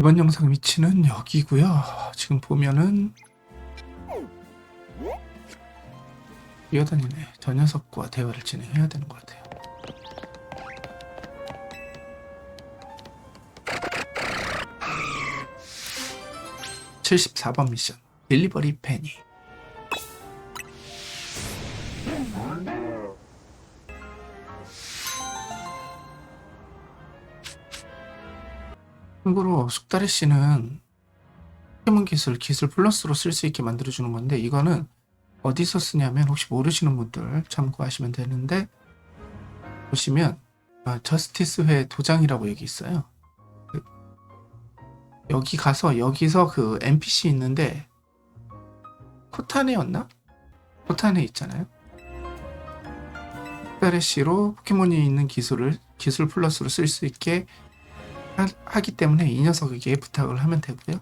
이번 영상 위치는 여기고요. 지금 보면은 뛰어다니네. 저 녀석과 대화를 진행해야 되는 것 같아요. (74번) 미션 딜리버리 페니 참고로 숙다리 씨는 포켓몬 기술 기술 플러스로 쓸 수 있게 만들어주는 건데 이거는 어디서 쓰냐면 혹시 모르시는 분들 참고하시면 되는데 보시면 아, 저스티스 회 도장이라고 여기 있어요. 그, 여기 가서 여기서 그 NPC 있는데 코타네였나? 코타네 있잖아요. 페레시로 포켓몬이 있는 기술을 기술 플러스로 쓸 수 있게 하, 하 기 때문에 이 녀석에게 부탁을 하면 되고요.